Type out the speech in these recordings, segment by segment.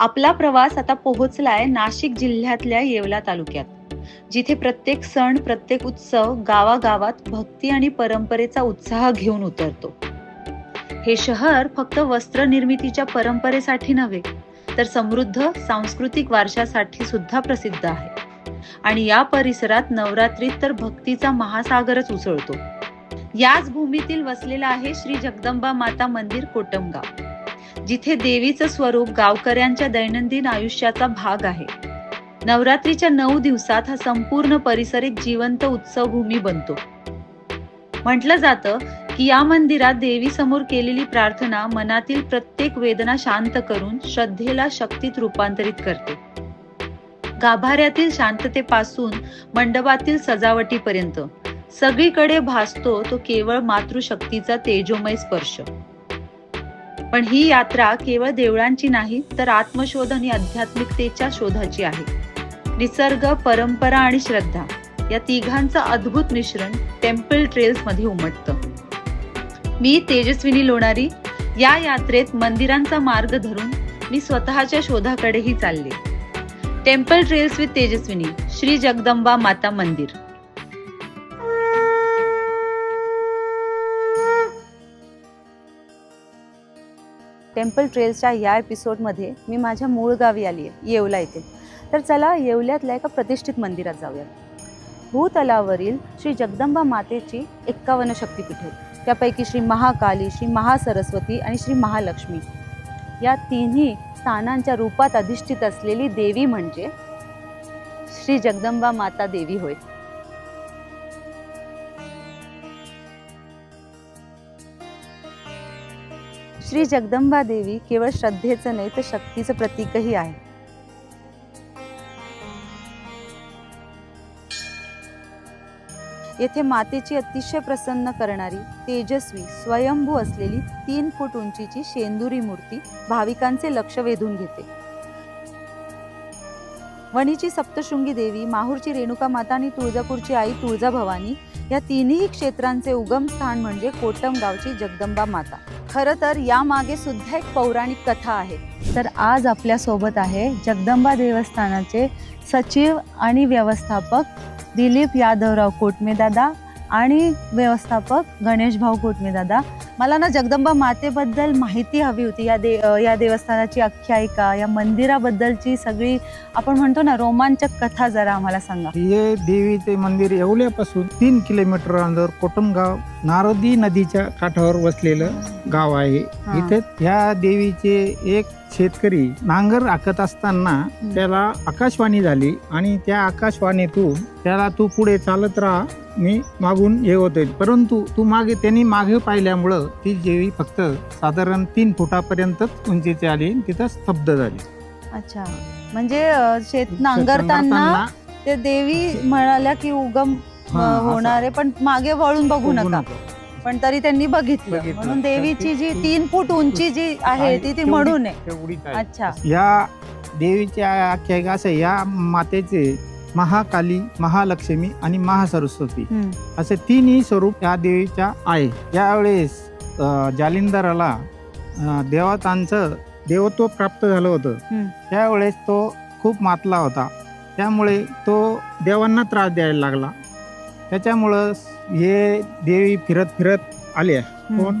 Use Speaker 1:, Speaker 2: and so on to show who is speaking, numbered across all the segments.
Speaker 1: आपला प्रवास आता पोहोचलाय नाशिक जिल्ह्यातल्या येवला तालुक्यात. जिथे प्रत्येक सण प्रत्येक उत्सव गावागावात भक्ती आणि परंपरेचा उत्साह घेऊन उतरतो. हे शहर फक्त वस्त्र निर्मितीच्या परंपरेसाठी नव्हे तर समृद्ध सांस्कृतिक वारशासाठी सुद्धा प्रसिद्ध आहे. आणि या परिसरात नवरात्रीत तर भक्तीचा महासागरच उसळतो. याच भूमीतील वसलेला आहे श्री जगदंबा माता मंदिर कोटमगाव. जिथे देवीचं स्वरूप गावकऱ्यांच्या दैनंदिन आयुष्याचा भाग आहे. नवरात्रीच्या नऊ दिवसात हा संपूर्ण परिसर एक जिवंत उत्सव भूमी बनतो. म्हटलं जातं की या मंदिरात देवी समोर केलेली प्रार्थना मनातील प्रत्येक वेदना शांत करून श्रद्धेला शक्तीत रूपांतरित करते. गाभाऱ्यातील शांततेपासून मंडपातील सजावटीपर्यंत सगळीकडे भासतो तो केवळ मातृशक्तीचा तेजोमय स्पर्श. पण ही यात्रा केवळ देवळांची नाही तर आत्मशोध आणि आध्यात्मिकतेच्या शोधाची आहे. निसर्ग परंपरा आणि श्रद्धा या तिघांचं अद्भुत मिश्रण टेम्पल ट्रेल्समध्ये उमटतं. मी तेजस्विनी लोणारी या यात्रेत मंदिरांचा मार्ग धरून मी स्वतःच्या शोधाकडेही चालले. Temple trails with Tejaswini Shri Jagdamba माता मंदिर. टेम्पल ट्रेल्सच्या या एपिसोडमध्ये मी माझ्या मूळ गावी आली आहे येवला येथे. तर चला येवल्यातल्या एका प्रतिष्ठित मंदिरात जाऊया. भूतलावरील श्री जगदंबा मातेची एक्कावन्न शक्तिपीठे त्यापैकी श्री महाकाली श्री महासरस्वती आणि श्री महालक्ष्मी. या तिन्ही स्थानांच्या रूपात अधिष्ठित असलेली देवी म्हणजे श्री जगदंबा माता देवी होय. श्री जगदंबा देवी केवळ श्रद्धेचं नाही तर शक्तीचं प्रतीकही आहे. येथे मातेची अतिशय प्रसन्न करणारी तेजस्वी स्वयंभू असलेली तीन फूट उंचीची शेंदुरी मूर्ती भाविकांचे लक्ष वेधून घेते. वणीची सप्तशृंगी देवी माहूरची रेणुका माता आणि तुळजापूरची आई तुळजा भवानी या तिन्ही क्षेत्रांचे उगम स्थान म्हणजे कोटमगावची जगदंबा माता. खरं तर यामागे सुद्धा एक पौराणिक कथा आहे. तर आज आपल्यासोबत आहे जगदंबा देवस्थानाचे सचिव आणि व्यवस्थापक दिलीप यादवराव कोटमेदादा आणि व्यवस्थापक गणेश भाऊ कोटमेदादा. मला ना जगदंबा मातेबद्दल माहिती हवी होती. या दे या देवस्थानाची आख्यायिका या मंदिराबद्दलची सगळी आपण म्हणतो ना रोमांचक कथा जरा आम्हाला सांगा.
Speaker 2: हे देवीचे मंदिर येवल्यापासून तीन किलोमीटर अंतर कोटमगाव नारदी नदीच्या काठावर वसलेलं गाव आहे.
Speaker 1: हा.
Speaker 2: इथे ह्या देवीचे एक शेतकरी नांगर आखत असताना त्याला आकाशवाणी झाली आणि त्या आकाशवाणीतून त्याला तू पुढे चालत राहा मी मागून हे होते परंतु तू मागे त्यांनी मागे पाहिल्यामुळं ती देवी फक्त साधारण तीन फुटापर्यंतच उंचीची आली तिथं स्तब्ध झाली
Speaker 1: अच्छा म्हणजे अ, शेत नांगरताना ते देवी म्हणाल्या की उगम अ,
Speaker 2: हा, असं.
Speaker 1: होणार आहे पण मागे वळून बघू नका. पण तरी त्यांनी बघितलं
Speaker 2: बघितलं.
Speaker 1: म्हणून देवीची जी तीन फूट उंची जी आहे ती ती म्हणून आहे
Speaker 2: तेवढीच आहे.
Speaker 1: अच्छा
Speaker 2: या देवीच्या आख्यायिका असं या मातेचे महाकाली महालक्ष्मी आणि महासरस्वती
Speaker 1: हम्म.
Speaker 2: असे तिन्ही स्वरूप या देवीच्या आहे यावेळेस जालिंदराला देवतांचं देवत्व प्राप्त झालं होतं. त्यावेळेस तो खूप मातला होता. त्यामुळे तो देवांना त्रास द्यायला लागला. त्याच्यामुळं हे देवी फिरत फिरत आल्या कोण?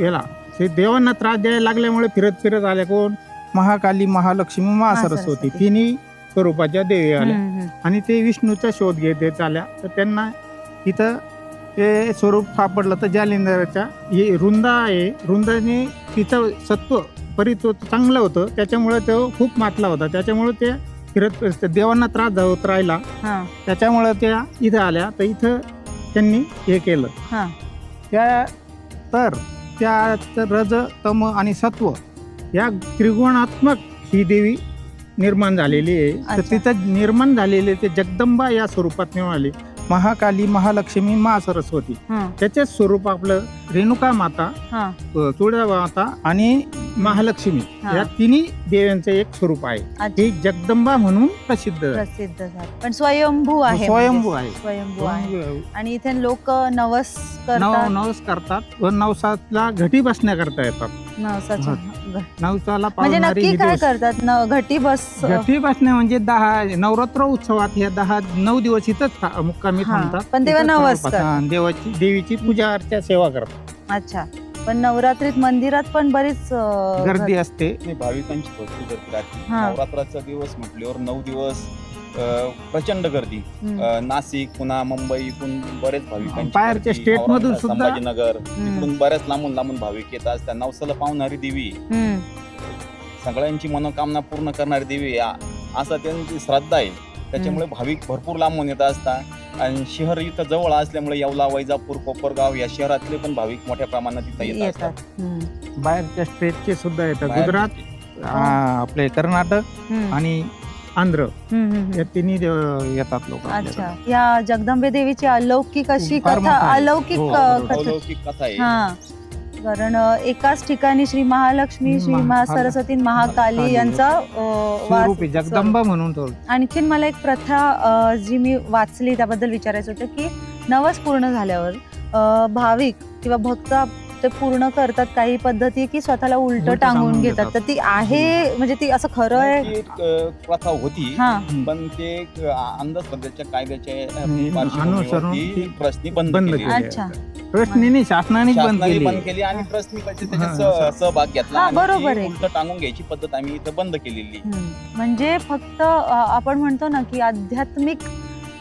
Speaker 2: याला. ते देवांना त्रास द्यायला लागल्यामुळे फिरत फिरत आल्या कोण? महाकाली महालक्ष्मी महासरस्वती. तिन्ही स्वरूपाच्या देवी आल्या. आणि ते विष्णूचा शोध घेत आल्या. तर त्यांना इथं ते स्वरूप सापडलं तर जालिंदराच्या. हे रुंदा आहे. रुंदाने तिचं सत्व परित्व चांगलं होतं. त्याच्यामुळे तो खूप मातला होता. त्याच्यामुळे ते फिरत देवांना त्रास होत राहिला.
Speaker 1: हा.
Speaker 2: त्याच्यामुळे त्या इथं आल्या. तर इथं त्यांनी हे केलं.
Speaker 1: हा.
Speaker 2: त्या तर त्या रज तम आणि सत्व या त्रिगुणात्मक ही देवी निर्माण झालेली आहे. तर. तिथं निर्माण झालेले ते जगदंबा या स्वरूपात मिळाले महाकाली महालक्ष्मी महासरस्वती
Speaker 1: हा.
Speaker 2: त्याचेच स्वरूप आपलं रेणुका माता
Speaker 1: हा.
Speaker 2: तुळजा माता आणि महालक्ष्मी.
Speaker 1: हा.
Speaker 2: या तिन्ही देव्यांचं एक स्वरूप आहे.
Speaker 1: अच्छा.
Speaker 2: ही जगदंबा म्हणून प्रसिद्ध आहे.
Speaker 1: प्रसिद्ध झालं. पण स्वयंभू आहे
Speaker 2: स्वयंभू
Speaker 1: म्हणजे.
Speaker 2: आहे.
Speaker 1: स्वयंभू आहे.
Speaker 2: स्वयंभू आहे.
Speaker 1: आणि इथे लोक नवस
Speaker 2: नव
Speaker 1: करतात.
Speaker 2: नवस करतात व नवसातला घटी बसण्याकरता येतात.
Speaker 1: नवसाची.
Speaker 2: नवसाला
Speaker 1: म्हणजे
Speaker 2: पावणारी
Speaker 1: नक्की काय
Speaker 2: दिवस.
Speaker 1: करतात? न- घटी बस
Speaker 2: घटी बसणे म्हणजे दहा नवरात्र उत्सवात हे दहा नऊ दिवस इथंच था- मुक्कामी
Speaker 1: हा,
Speaker 2: थांबतात.
Speaker 1: पण तेव्हा
Speaker 2: इथंच
Speaker 1: नवस
Speaker 2: थांबतात. हा, देवाची देवीची पूजा अर्चा सेवा करतात.
Speaker 1: अच्छा. पण नवरात्रीत मंदिरात पण बरीच अं,
Speaker 2: गर्दी असते.
Speaker 3: आणि भाविकांची भरपूर गर्दी राहते.
Speaker 1: हा.
Speaker 3: नवरात्राचा दिवस म्हटल्यावर नऊ दिवस प्रचंड गर्दी. अ, नाशिक पुन्हा मुंबई इथून बरेच भाविकांची
Speaker 2: बाहेरच्या सुद्धा-
Speaker 3: संभाजीनगर
Speaker 1: हम्म,
Speaker 3: इकडून बऱ्याच लांबून लांबून भाविक येत असतात नवसाला पावणारी देवी.
Speaker 1: हम्म.
Speaker 3: सगळ्यांची मनोकामना पूर्ण करणारी देवी आ- असा त्यांची श्रद्धा आहे. त्याच्यामुळे भाविक भरपूर लांबून येत असतात. आणि शहर इथं जवळ असल्यामुळे येवला वैजापूर कोपरगाव या शहरातले पण भाविक मोठ्या प्रमाणात इथं येत
Speaker 1: येतात.
Speaker 3: असतात.
Speaker 1: हम्म,
Speaker 2: बाहेरच्या स्टेटचे सुद्धा येतात. गुजरात आ, आपले कर्नाटक
Speaker 1: हम्म,
Speaker 2: आणि आंध्र
Speaker 1: हम्म, हम्म, हम्म.
Speaker 2: या तिन्ही येतात लोक
Speaker 1: अच्छा या जगदंबे देवीची अलौकिक अशी
Speaker 2: फार
Speaker 1: कथा
Speaker 2: मोठं आहे.
Speaker 1: अलौकिक
Speaker 2: हो,
Speaker 1: अ,
Speaker 2: बरोबर.
Speaker 1: कथा
Speaker 3: अलौकिक कथा आहे
Speaker 1: हा कारण अ, एकाच ठिकाणी श्री महालक्ष्मी श्री
Speaker 2: महा-
Speaker 1: सरस्वती महाकाली
Speaker 2: महाकाली.
Speaker 1: यांचा अ, वास
Speaker 2: स्वरूपी जगदंबा म्हणून तो
Speaker 1: आणखीन मला एक प्रथा अ, जी मी वाचली त्याबद्दल विचारायचं होतं की नवस पूर्ण झाल्यावर अ, भाविक किंवा भक्त ते पूर्ण करतात काही पद्धती की स्वतःला उलट टांगून घेतात. तर. ती आहे म्हणजे ती असं खरं आहे?
Speaker 3: प्रथा होती.
Speaker 1: हा.
Speaker 3: पण ते अंधश्रद्धेच्या कायद्याच्या ट्रस्टनी बंद.
Speaker 1: अच्छा.
Speaker 2: प्रश्नाने शासनाने बंद केली.
Speaker 3: बंद केली आणि स- सहभाग घेतला
Speaker 1: हा, बरोबर आहे.
Speaker 3: उलटं टांगून घ्यायची पद्धत आम्ही इथं बंद केलेली.
Speaker 1: म्हणजे फक्त आपण म्हणतो ना की आध्यात्मिक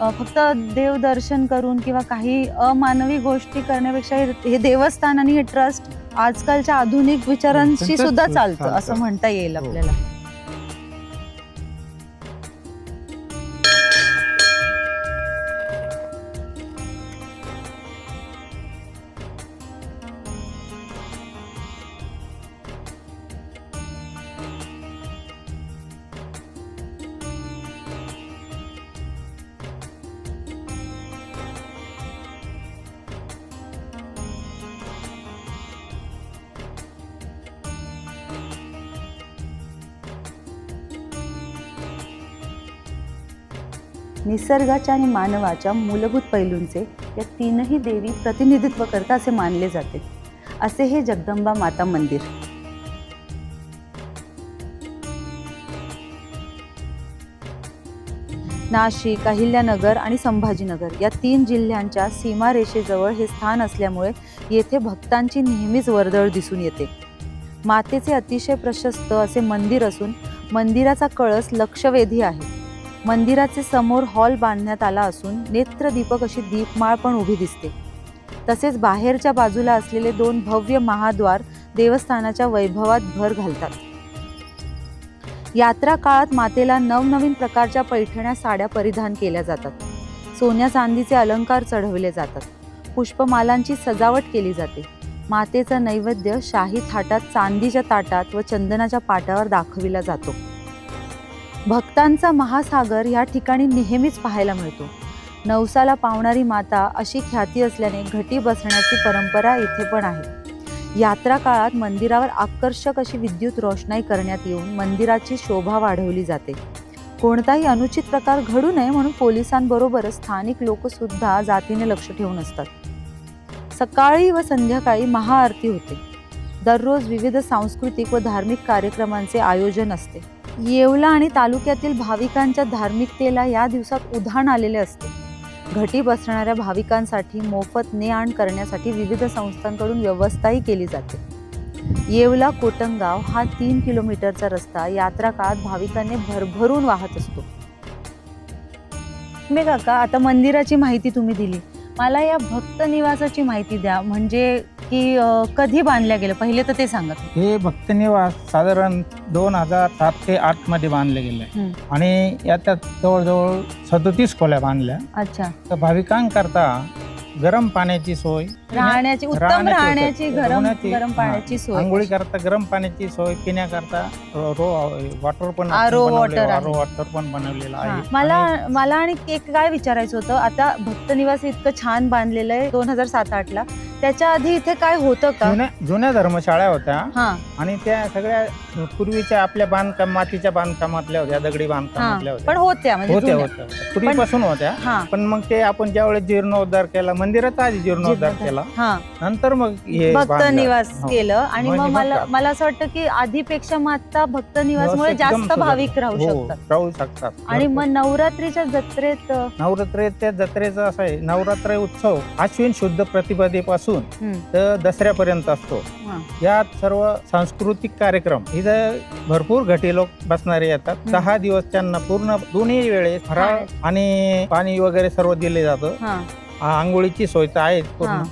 Speaker 1: फक्त देवदर्शन करून किंवा काही अमानवी गोष्टी करण्यापेक्षा हे- देवस्थान आणि हे ट्रस्ट आजकालच्या आधुनिक विचारांशी सुद्धा चालतं
Speaker 2: चालतं.
Speaker 1: असं म्हणता येईल
Speaker 2: हो.
Speaker 1: आपल्याला निसर्गाच्या आणि मानवाच्या मूलभूत पैलूंचे या तीनही देवी प्रतिनिधित्व करता असे मानले जाते. असे हे जगदंबा माता मंदिर. नाशिक अहिल्यानगर आणि संभाजीनगर या तीन जिल्ह्यांच्या सीमारेषेजवळ हे स्थान असल्यामुळे येथे भक्तांची नेहमीच वर्दळ दिसून येते. मातेचे अतिशय प्रशस्त असे मंदिर असून मंदिराचा कळस लक्षवेधी आहे. मंदिराचे समोर हॉल बांधण्यात आला असून नेत्रदीपक अशी दीपमाळ पण उभी दिसते. तसेच बाहेरच्या बाजूला असलेले दोन भव्य महाद्वार देवस्थानाच्या वैभवात भर घालतात. यात्रा काळात मातेला नवनवीन प्रकारच्या पैठण्या साड्या परिधान केल्या जातात. सोन्या चांदीचे अलंकार चढवले जातात. पुष्पमालांची सजावट केली जाते. मातेचा नैवेद्य शाही थाटात चांदीच्या ताटात व चंदनाच्या पाटावर दाखविला जातो. भक्तांचा महासागर या ठिकाणी नेहमीच पाहायला मिळतो. नवसाला पावणारी माता अशी ख्याती असल्याने घटी बसण्याची परंपरा इथे पण आहे. यात्रा काळात मंदिरावर आकर्षक अशी विद्युत रोषणाई करण्यात येऊन मंदिराची शोभा वाढवली जाते. कोणताही अनुचित प्रकार घडू नये म्हणून पोलिसांबरोबरच स्थानिक लोक सुद्धा जातीने लक्ष ठेवून असतात. सकाळी व संध्याकाळी महाआरती होते. दररोज विविध सांस्कृतिक व धार्मिक कार्यक्रमांचे आयोजन असते. येवला आणि तालुक्यातील भाविकांच्या धार्मिकतेला या दिवसात उधाण आलेले असते. घटी बसणाऱ्या भाविकांसाठी मोफत ने आण करण्यासाठी विविध संस्थांकडून व्यवस्थाही केली जाते. येवला कोटंगाव हा तीन किलोमीटरचा रस्ता यात्रा काळात भाविकांनी भरभरून वाहत असतो. मे काका आता मंदिराची माहिती तुम्ही दिली. मला या भक्त निवासाची माहिती द्या. म्हणजे की अं, कधी बांधल्या गेलं पहिले तर ते सांगा तुम्ही.
Speaker 2: हे भक्त निवास साधारण दोन हजार सात ते आठमध्ये बांधले गेले. आणि याच्यात जवळजवळ सदतीस खोल्या बांधल्या.
Speaker 1: अच्छा.
Speaker 2: तर भाविकांकरता गरम पाण्याची सोय.
Speaker 1: राहण्याची उत्तम
Speaker 2: राहण्याची
Speaker 1: गरम गरम पाण्याची सोय.
Speaker 2: आंघोळी करता गरम पाण्याची सोय. पिण्याकरता रो वॉटर पण
Speaker 1: water आहे.
Speaker 2: आरो वॉटर पण बनवलेलं. आहे.
Speaker 1: मला
Speaker 2: आणि
Speaker 1: मला आणि एक काय विचारायचं होतं आता भक्त निवास इतकं छान बांधलेलं आहे दोन हजार सात आठ ला त्याच्या आधी इथे काय होतं का?
Speaker 2: जुन्या जुन्या धर्मशाळा होत्या.
Speaker 1: हा.
Speaker 2: आणि त्या सगळ्या पूर्वीच्या आपल्या बांधकाम मातीच्या बांधकामातल्या होत्या दगडी बांधकामातल्या
Speaker 1: पण
Speaker 2: होत्या
Speaker 1: होत्या म्हणजे
Speaker 2: होत्या
Speaker 1: जुन्या.
Speaker 2: होत्या होत्या. पूर्वीपासून होत्या
Speaker 1: हा
Speaker 2: पण मग ते आपण ज्यावेळेस जीर्णोद्धार केला मंदिराचा आधी जीर्णोद्धार केला
Speaker 1: हा
Speaker 2: नंतर मग हे
Speaker 1: भक्त
Speaker 2: बांधलं.
Speaker 1: निवास
Speaker 2: हो.
Speaker 1: केलं आणि मग
Speaker 2: म्हणजे
Speaker 1: मला
Speaker 2: बघा.
Speaker 1: मला असं वाटतं की आधीपेक्षा मग आता भक्त निवासमुळे जास्त. भाविक राहू
Speaker 2: हो,
Speaker 1: शकतात
Speaker 2: राहू शकतात
Speaker 1: आणि. मग नवरात्रीच्या जत्रेत अ,
Speaker 2: नवरात्र त्या जत्रेचा असं आहे नवरात्र उत्सव अश्विन शुद्ध प्रतिपदेपासून तर दसऱ्यापर्यंत असतो
Speaker 1: हा.
Speaker 2: यात सर्व सांस्कृतिक कार्यक्रम इथं भरपूर घटी लोक बसणारे येतात. दहा दिवस त्यांना पूर्ण दोन्ही वेळेस फराळ. आणि पाणी वगैरे सर्व दिले जातं
Speaker 1: हा.
Speaker 2: आंघोळीची सोय तर आहे पूर्ण
Speaker 1: हा.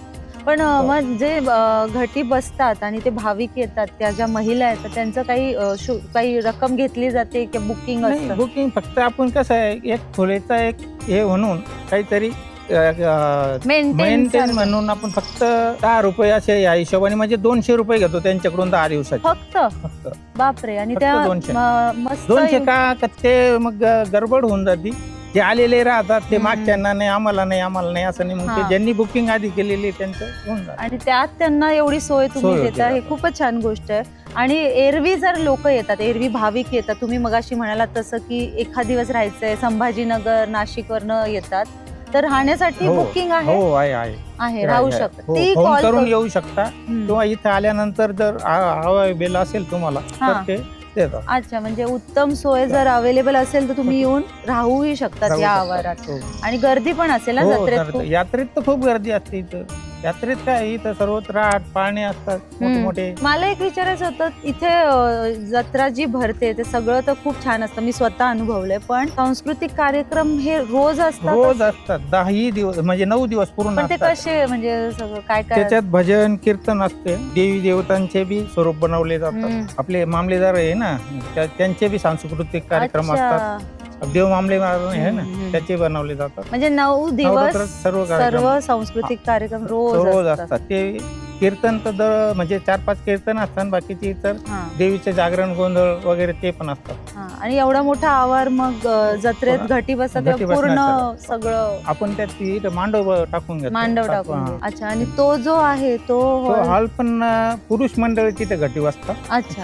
Speaker 1: पण अ, मग जे अ, घटी बसतात आणि ते भाविक येतात त्या ज्या महिला येतात त्यांचं काही अ, शु- काही रक्कम घेतली जाते किंवा बुकिंग असतं
Speaker 2: बुकिंग फक्त आपण कसं आहे एक खोलीचा एक हे म्हणून काहीतरी
Speaker 1: मेंटेन
Speaker 2: म्हणून आपण फक्त दहा रुपये असे या हिशोबाने म्हणजे दोनशे रुपये घेतो त्यांच्याकडून दहा दिवसाचे
Speaker 1: फक्त
Speaker 2: फक्त
Speaker 1: बापरे आणि
Speaker 2: फक्त
Speaker 1: त्या
Speaker 2: दोनशे.
Speaker 1: म- मस्त
Speaker 2: दोनशे का का ते मग गडबड होऊन जाते जे आलेले राहतात ते
Speaker 1: हम्म.
Speaker 2: मागच्यांना नाही आम्हाला नाही आम्हाला नाही असं नाही मग ते
Speaker 1: हा.
Speaker 2: ज्यांनी बुकिंग आधी केलेली आहे त्यांचं होऊन जातं.
Speaker 1: आणि त्यात त्यांना एवढी सोय तुम्ही
Speaker 2: होते
Speaker 1: देता हे. खूपच छान गोष्ट आहे आणि एरवी जर लोक येतात एरवी भाविक येतात तुम्ही मगाशी म्हणालात तसं की एखाद दिवस राहायचंय संभाजीनगर नाशिकवरनं येतात तर राहण्यासाठी
Speaker 2: हो,
Speaker 1: बुकिंग आहे?
Speaker 2: हो आहे आहे.
Speaker 1: आहे राहू
Speaker 2: आहे. हो,
Speaker 1: ती
Speaker 2: फोन
Speaker 1: कॉल
Speaker 2: करून येऊ शकता. किंवा इथं आल्यानंतर जर अवेलेबल असेल तुम्हाला
Speaker 1: हा.
Speaker 2: तर ते देतात.
Speaker 1: अच्छा म्हणजे उत्तम सोय जर अवेलेबल असेल तर तुम्ही येऊन राहूही शकतात
Speaker 2: राहू
Speaker 1: या
Speaker 2: शकता.
Speaker 1: आवारात.
Speaker 2: हो.
Speaker 1: आणि गर्दी पण असेल ना
Speaker 2: हो,
Speaker 1: जत्रेत
Speaker 2: गर्दी-
Speaker 1: खूप?
Speaker 2: यात्रेत तर खूप गर्दी असते इथं. यात्रेत काय इथं सर्वत्र आठ पाळणे असतात मोठे मोठे
Speaker 1: मला एक विचारायचं होतं इथे अ, जत्रा जी भरते ते सगळं तर खूप छान असतं मी स्वतः अनुभवलंय पण सांस्कृतिक कार्यक्रम हे रोज असतात
Speaker 2: रोज असतात दहाही दिवस म्हणजे नऊ दिवस पूर्ण
Speaker 1: पण ते
Speaker 2: असतात.
Speaker 1: कसे म्हणजे सगळं काय काय
Speaker 2: त्याच्यात भजन कीर्तन असते देवी देवतांचे बी स्वरूप बनवले जातात
Speaker 1: हम्म.
Speaker 2: आपले मामलेदार आहे ना त्या- त्यांचे बी सांस्कृतिक कार्यक्रम
Speaker 1: अच्छा.
Speaker 2: देव मामलेदार आहे ना. त्याचे बनवले जातात।
Speaker 1: म्हणजे नऊ दिवस
Speaker 2: सर्व
Speaker 1: सर्व सांस्कृतिक कार्यक्रम रोज
Speaker 2: रोज
Speaker 1: असतात.
Speaker 2: ते कीर्तन तर दर म्हणजे चार पाच कीर्तन असतात बाकीचे इतर
Speaker 1: हा,
Speaker 2: देवीचे जागरण गोंधळ वगैरे ते पण असतात.
Speaker 1: हा. आणि एवढा मोठा आवार मग जत्रेत
Speaker 2: पूर्ण-
Speaker 1: घटी तेव्हा पूर्ण. सगळं?
Speaker 2: आपण त्यात मांडव टाकून घेतो.
Speaker 1: मांडव
Speaker 2: टाकू-
Speaker 1: टाकून
Speaker 2: हा.
Speaker 1: अच्छा आणि तो जो आहे तो
Speaker 2: हॉल? पण पुरुष मंडळी तिथे घटी बसतात.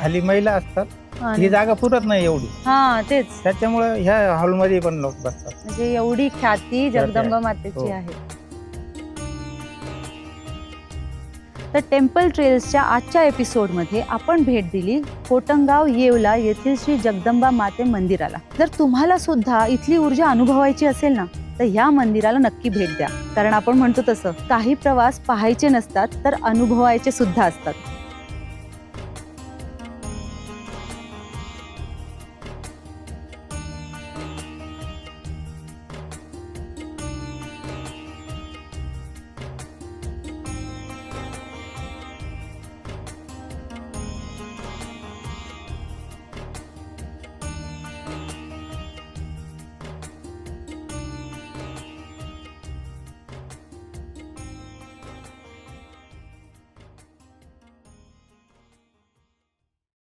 Speaker 2: खाली महिला असतात. ही जागा पुरत नाही एवढी.
Speaker 1: हा तेच.
Speaker 2: त्याच्यामुळे ह्या हॉलमध्ये पण लोक बसतात.
Speaker 1: म्हणजे एवढी ख्याती जगदंबा. मातेची
Speaker 2: हो.
Speaker 1: आहे. तर टेम्पल ट्रेल्सच्या आजच्या एपिसोडमध्ये आपण भेट दिली कोटंगाव येवला येथील श्री जगदंबा माते मंदिराला. जर तुम्हाला सुद्धा इथली ऊर्जा अनुभवायची असेल ना तर ह्या मंदिराला नक्की भेट द्या. कारण आपण म्हणतो तसं काही प्रवास पाहायचे नसतात तर अनुभवायचे सुद्धा असतात.